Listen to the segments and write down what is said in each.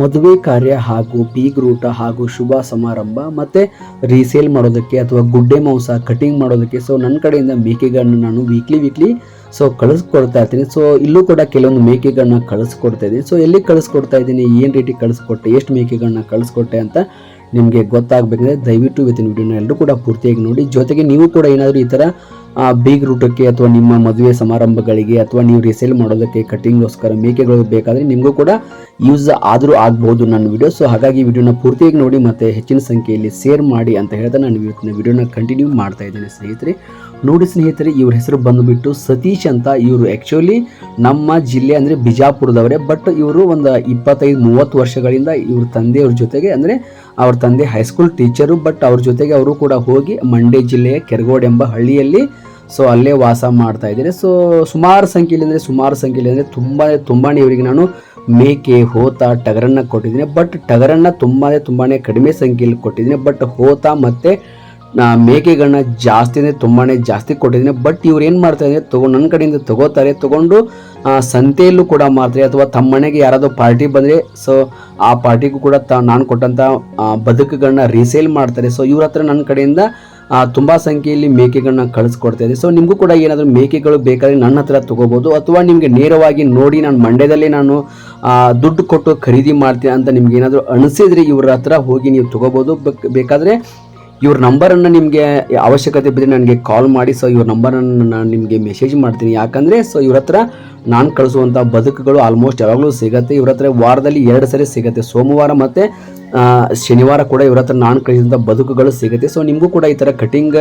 ಮದುವೆ ಕಾರ್ಯ ಹಾಗೂ ಬೀಗ್ರೂಟ ಹಾಗೂ ಶುಭ ಸಮಾರಂಭ ಮತ್ತು ರೀಸೇಲ್ ಮಾಡೋದಕ್ಕೆ ಅಥವಾ ಗುಡ್ಡೆ ಮಾಂಸ ಕಟಿಂಗ್ ಮಾಡೋದಕ್ಕೆ. ಸೊ ನನ್ನ ಕಡೆಯಿಂದ ಮೇಕೆಗಳನ್ನ ನಾನು ವೀಕ್ಲಿ ವೀಕ್ಲಿ ಸೊ ಕಳಿಸ್ಕೊಡ್ತಾ ಇರ್ತೀನಿ. ಸೊ ಇಲ್ಲೂ ಕೂಡ ಕೆಲವೊಂದು ಮೇಕೆಗಳನ್ನ ಕಳಿಸ್ಕೊಡ್ತಾ ಇದ್ದೀನಿ. ಸೊ ಎಲ್ಲಿ ಕಳಿಸ್ಕೊಡ್ತಾ ಇದ್ದೀನಿ? ಏನು ರೀತಿ ಕಳಿಸ್ಕೊಟ್ಟೆ? ಎಷ್ಟು ಮೇಕೆಗಳನ್ನ ಕಳಿಸ್ಕೊಟ್ಟೆ ಅಂತ ನಿಮಗೆ ಗೊತ್ತಾಗಬೇಕಂದ್ರೆ ದಯವಿಟ್ಟು ಇವತ್ತಿನ ವಿಡಿಯೋನ ಎಲ್ಲರೂ ಕೂಡ ಪೂರ್ತಿಯಾಗಿ ನೋಡಿ. ಜೊತೆಗೆ ನೀವು ಕೂಡ ಏನಾದರೂ ಈ ಥರ ಬೀಗ್ ರೂಟಕ್ಕೆ ಅಥವಾ ನಿಮ್ಮ ಮದುವೆ ಸಮಾರಂಭಗಳಿಗೆ ಅಥವಾ ನೀವು ರಿಸೇಲ್ ಮಾಡೋದಕ್ಕೆ ಕಟಿಂಗ್ಗೋಸ್ಕರ ಮೇಕೆಗಳು ಬೇಕಾದರೆ ನಿಮಗೂ ಕೂಡ ಯೂಸ್ ಆದರೂ ಆಗ್ಬೋದು ನನ್ನ ವಿಡಿಯೋ ಸೊ ಹಾಗಾಗಿ ವಿಡಿಯೋನ ಪೂರ್ತಿಯಾಗಿ ನೋಡಿ ಮತ್ತು ಹೆಚ್ಚಿನ ಸಂಖ್ಯೆಯಲ್ಲಿ ಶೇರ್ ಮಾಡಿ ಅಂತ ಹೇಳ್ತಾ ನಾನು ಇವತ್ತಿನ ವಿಡಿಯೋನ ಕಂಟಿನ್ಯೂ ಮಾಡ್ತಾ ಇದ್ದೇನೆ ಸ್ನೇಹಿತರೆ. ನೋಡಿ ಸ್ನೇಹಿತರೆ, ಇವ್ರ ಹೆಸರು ಬಂದುಬಿಟ್ಟು ಸತೀಶ್ ಅಂತ. ಇವರು ಆ್ಯಕ್ಚುಲಿ ನಮ್ಮ ಜಿಲ್ಲೆ ಅಂದರೆ ಬಿಜಾಪುರದವರೇ. ಬಟ್ ಇವರು ಒಂದು ಇಪ್ಪತ್ತೈದು, ಮೂವತ್ತು ವರ್ಷಗಳಿಂದ ಇವ್ರ ತಂದೆಯವ್ರ ಜೊತೆಗೆ ಅಂದರೆ ಅವ್ರ ತಂದೆ ಹೈಸ್ಕೂಲ್ ಟೀಚರು ಬಟ್ ಅವ್ರ ಜೊತೆಗೆ ಅವರು ಕೂಡ ಹೋಗಿ ಮಂಡ್ಯ ಜಿಲ್ಲೆಯ ಕೆರಗೋಡ್ ಎಂಬ ಹಳ್ಳಿಯಲ್ಲಿ ಸೊ ಅಲ್ಲೇ ವಾಸ ಮಾಡ್ತಾ ಇದ್ದಾರೆ. ಸೊ ಸುಮಾರು ಸಂಖ್ಯೆಯಲ್ಲಿ ಅಂದರೆ, ಸುಮಾರು ಸಂಖ್ಯೆಯಲ್ಲಿ ಅಂದರೆ ತುಂಬ ತುಂಬಾ ಇವರಿಗೆ ನಾನು ಮೇಕೆ, ಹೋತ, ಟಗರನ್ನ ಕೊಟ್ಟಿದ್ದೀನಿ. ಬಟ್ ಟಗರನ್ನ ತುಂಬಾ ತುಂಬಾ ಕಡಿಮೆ ಸಂಖ್ಯೆಯಲ್ಲಿ ಕೊಟ್ಟಿದ್ದೀನಿ. ಬಟ್ ಹೋತ ಮತ್ತು ಮೇಕೆಗಳನ್ನ ಜಾಸ್ತಿ ಅಂದರೆ ತುಂಬಾ ಜಾಸ್ತಿ ಕೊಟ್ಟಿದ್ದೀನಿ. ಬಟ್ ಇವ್ರು ಏನು ಮಾಡ್ತಾರೆ ಇದ್ದಾರೆ ತಗೊ ನನ್ನ ಕಡೆಯಿಂದ ತಗೋತಾರೆ. ತಗೊಂಡು ಸಂತೆಯಲ್ಲೂ ಕೂಡ ಮಾರ್ತಾರೆ ಅಥವಾ ತಮ್ಮ ಮನೆಗೆ ಯಾರಾದರೂ ಪಾರ್ಟಿ ಬಂದರೆ ಸೊ ಆ ಪಾರ್ಟಿಗೂ ಕೂಡ ತ ನಾನು ಕೊಟ್ಟಂಥ ಬದುಕುಗಳನ್ನ ರೀಸೇಲ್ ಮಾಡ್ತಾರೆ. ಸೊ ಇವ್ರ ಹತ್ರ ನನ್ನ ಕಡೆಯಿಂದ ತುಂಬ ಸಂಖ್ಯೆಯಲ್ಲಿ ಮೇಕೆಗಳನ್ನ ಕಳಿಸ್ಕೊಡ್ತಾ ಇದೆ ಸೊ ನಿಮಗೂ ಕೂಡ ಏನಾದರೂ ಮೇಕೆಗಳು ಬೇಕಾದರೆ ನನ್ನ ಹತ್ರ ತಗೋಬೋದು. ಅಥವಾ ನಿಮಗೆ ನೇರವಾಗಿ ನೋಡಿ, ನಾನು ಮಂಡ್ಯದಲ್ಲಿ ನಾನು ದುಡ್ಡು ಕೊಟ್ಟು ಖರೀದಿ ಮಾಡ್ತೀನಿ ಅಂತ ನಿಮ್ಗೆ ಏನಾದರೂ ಅನಿಸಿದ್ರೆ ಇವ್ರ ಹತ್ರ ಹೋಗಿ ನೀವು ತಗೋಬೋದು. ಬೇಕ್- ಬೇಕಾದರೆ ಇವ್ರ ನಂಬರನ್ನು ನಿಮಗೆ ಅವಶ್ಯಕತೆ ಬಿದ್ದರೆ ನನಗೆ ಕಾಲ್ ಮಾಡಿ. ಸೊ ಇವ್ರ ನಂಬರನ್ನು ನಾನು ನಿಮಗೆ ಮೆಸೇಜ್ ಮಾಡ್ತೀನಿ. ಯಾಕಂದರೆ ಸೊ ಇವ್ರ ಹತ್ರ ನಾನು ಕಳಿಸುವಂಥ ಬದುಕುಗಳು ಆಲ್ಮೋಸ್ಟ್ ಯಾವಾಗಲೂ ಸಿಗುತ್ತೆ. ಇವ್ರ ಹತ್ರ ವಾರದಲ್ಲಿ ಎರಡು ಸರಿ ಸಿಗುತ್ತೆ. ಸೋಮವಾರ ಮತ್ತು ಶನಿವಾರ ಕೂಡ ಇವ್ರ ಹತ್ರ ನಾನು ಕಳಿಸಿದಂಥ ಬದುಕುಗಳು ಸಿಗುತ್ತೆ. ಸೊ ನಿಮಗೂ ಕೂಡ ಈ ಥರ ಕಟಿಂಗ್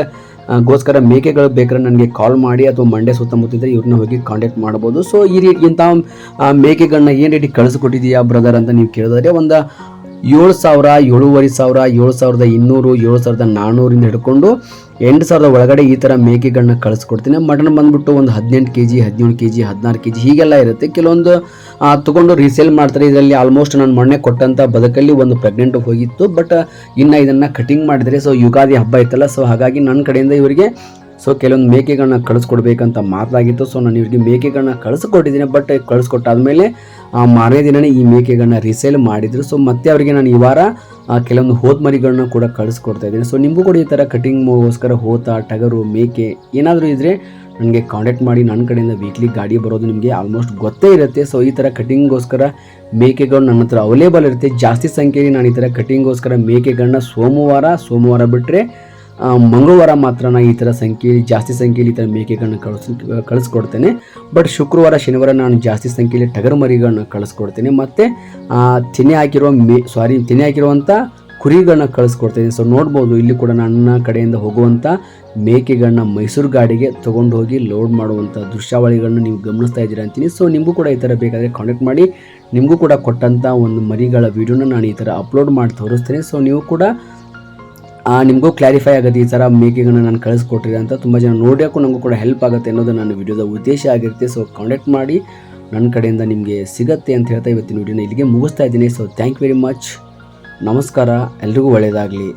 ಗೋಸ್ಕರ ಮೇಕೆಗಳು ಬೇಕಾದ್ರೆ ನನಗೆ ಕಾಲ್ ಮಾಡಿ ಅಥವಾ ಮಂಡ್ಯ ಸುತ್ತಮುತ್ತ ಇದ್ದರೆ ಇವ್ರನ್ನ ಹೋಗಿ ಕಾಂಟ್ಯಾಕ್ಟ್ ಮಾಡ್ಬೋದು. ಸೊ ಈ ರೀತಿ ಇಂಥ ಮೇಕೆಗಳನ್ನ ಏನು ರೀತಿ ಕಳಿಸ್ಕೊಟ್ಟಿದ್ದೀಯಾ ಬ್ರದರ್ ಅಂತ ನೀವು ಕೇಳಿದ್ರೆ ಒಂದು ಏಳು ಸಾವಿರ, ಏಳುವರೆ ಸಾವಿರ, ಏಳು ಸಾವಿರದ ಇನ್ನೂರು, ಏಳು ಸಾವಿರದ ನಾನ್ನೂರಿಂದ ಹಿಡ್ಕೊಂಡು ಎಂಟು ಸಾವಿರದ ಒಳಗಡೆ ಈ ಥರ ಮೇಕೆಗಳನ್ನ ಕಳಿಸ್ಕೊಡ್ತೀನಿ. ಮಟನ್ ಬಂದ್ಬಿಟ್ಟು ಒಂದು ಹದಿನೆಂಟು ಕೆ ಜಿ ಹದಿನೇಳು ಕೆ ಜಿ ಹದಿನಾರು ಕೆ ಜಿ ಹೀಗೆಲ್ಲ ಇರುತ್ತೆ. ಕೆಲವೊಂದು ತೊಗೊಂಡು ರೀಸೇಲ್ ಮಾಡ್ತಾರೆ. ಇದರಲ್ಲಿ ಆಲ್ಮೋಸ್ಟ್ ನಾನು ಮೊನ್ನೆ ಕೊಟ್ಟಂಥ ಬದುಕಲ್ಲಿ ಒಂದು ಪ್ರೆಗ್ನೆಂಟ್ ಹೋಗಿತ್ತು. ಬಟ್ ಇನ್ನು ಇದನ್ನು ಕಟಿಂಗ್ ಮಾಡಿದರೆ ಸೊ ಯುಗಾದಿ ಹಬ್ಬ ಇತ್ತಲ್ಲ ಸೊ ಹಾಗಾಗಿ ನನ್ನ ಕಡೆಯಿಂದ ಇವರಿಗೆ ಸೊ ಕೆಲವೊಂದು ಮೇಕೆಗಳನ್ನ ಕಳಿಸ್ಕೊಡ್ಬೇಕಂತ ಮಾತಾಗಿತ್ತು. ಸೊ ನಾನು ಇವ್ರಿಗೆ ಮೇಕೆಗಳನ್ನ ಕಳಿಸ್ಕೊಟ್ಟಿದ್ದೀನಿ. ಬಟ್ ಕಳಿಸ್ಕೊಟ್ಟಾದ್ಮೇಲೆ ಆ, ಮಾರನೇ ದಿನನೇ ಈ ಮೇಕೆಗಳನ್ನ ರಿಸೇಲ್ ಮಾಡಿದ್ರು. ಸೊ ಮತ್ತೆ ಅವರಿಗೆ ನಾನು ಈ ವಾರ ಕೆಲವೊಂದು ಹೋದ ಮರಿಗಳನ್ನ ಕೂಡ ಕಳಿಸ್ಕೊಡ್ತಾ ಇದ್ದೀನಿ. ಸೊ ನಿಮಗೂ ಕೂಡ ಈ ಥರ ಕಟಿಂಗ್ಗೋಸ್ಕರ ಹೋತ, ಟಗರು, ಮೇಕೆ ಏನಾದರೂ ಇದ್ದರೆ ನನಗೆ ಕಾಂಟ್ಯಾಕ್ಟ್ ಮಾಡಿ. ನನ್ನ ಕಡೆಯಿಂದ ವೀಕ್ಲಿ ಗಾಡಿ ಬರೋದು ನಿಮಗೆ ಆಲ್ಮೋಸ್ಟ್ ಗೊತ್ತೇ ಇರುತ್ತೆ. ಸೊ ಈ ಥರ ಕಟಿಂಗ್ಗೋಸ್ಕರ ಮೇಕೆಗಳು ನನ್ನ ಹತ್ರ ಅವೈಲೇಬಲ್ ಇರುತ್ತೆ. ಜಾಸ್ತಿ ಸಂಖ್ಯೆಯಲ್ಲಿ ನಾನು ಈ ಥರ ಕಟಿಂಗ್ಗೋಸ್ಕರ ಮೇಕೆಗಳನ್ನ ಸೋಮವಾರ ಸೋಮವಾರ ಬಿಟ್ಟರೆ ಮಂಗಳವಾರ ಮಾತ್ರ ನಾನು ಈ ಥರ ಸಂಖ್ಯೆಯಲ್ಲಿ, ಜಾಸ್ತಿ ಸಂಖ್ಯೆಯಲ್ಲಿ ಈ ಥರ ಮೇಕೆಗಳನ್ನ ಕಳಿಸ್, ಕಳಿಸ್ಕೊಡ್ತೇನೆ. ಬಟ್ ಶುಕ್ರವಾರ, ಶನಿವಾರ ನಾನು ಜಾಸ್ತಿ ಸಂಖ್ಯೆಯಲ್ಲಿ ಟಗರು ಮರಿಗಳನ್ನ ಕಳಿಸ್ಕೊಡ್ತೇನೆ. ಮತ್ತು ತೆನೆ ಹಾಕಿರುವ ಮೇ ಸಾರಿ ತೆನೆ ಹಾಕಿರುವಂಥ ಕುರಿಗಳನ್ನ ಕಳಿಸ್ಕೊಡ್ತೇನೆ. ಸೊ ನೋಡ್ಬೋದು, ಇಲ್ಲಿ ಕೂಡ ನನ್ನ ಕಡೆಯಿಂದ ಹೋಗುವಂಥ ಮೇಕೆಗಳನ್ನ ಮೈಸೂರು ಗಾಡಿಗೆ ತೊಗೊಂಡು ಹೋಗಿ ಲೋಡ್ ಮಾಡುವಂಥ ದೃಶ್ಯಾವಳಿಗಳನ್ನ ನೀವು ಗಮನಿಸ್ತಾ ಇದ್ದೀರಾ ಅಂತೀನಿ. ಸೊ ನಿಮಗೂ ಕೂಡ ಈ ಥರ ಬೇಕಾದರೆ ಕಾಂಟ್ಯಾಕ್ಟ್ ಮಾಡಿ. ನಿಮಗೂ ಕೂಡ ಕೊಟ್ಟಂಥ ಒಂದು ಮರಿಗಳ ವಿಡಿಯೋನ ನಾನು ಈ ಥರ ಅಪ್ಲೋಡ್ ಮಾಡಿ ತೋರಿಸ್ತೇನೆ. ಸೊ ನೀವು ಕೂಡ ನಿಮಗೂ ಕ್ಲಾರಿಫೈ ಆಗುತ್ತೆ, ಈ ಥರ ಮೇಕೆಗಳನ್ನ ನಾನು ಕಳಿಸ್ಕೊಟ್ರಿ ಅಂತ ತುಂಬ ಜನ ನೋಡೋಕ್ಕೂ ನನಗೂ ಕೂಡ ಹೆಲ್ಪ್ ಆಗುತ್ತೆ ಅನ್ನೋದು ನನ್ನ ವಿಡಿಯೋದ ಉದ್ದೇಶ ಆಗಿರುತ್ತೆ. ಸೊ ಕಾಂಟ್ಯಾಕ್ಟ್ ಮಾಡಿ ನನ್ನ ಕಡೆಯಿಂದ ನಿಮಗೆ ಸಿಗತ್ತೆ ಅಂತ ಹೇಳ್ತಾ ಇವತ್ತಿನ ವಿಡಿಯೋನ ಇಲ್ಲಿಗೆ ಮುಗಿಸ್ತಾ ಇದ್ದೀನಿ. ಸೊ ಥ್ಯಾಂಕ್ ವೆರಿ ಮಚ್ ನಮಸ್ಕಾರ. ಎಲ್ರಿಗೂ ಒಳ್ಳೆಯದಾಗಲಿ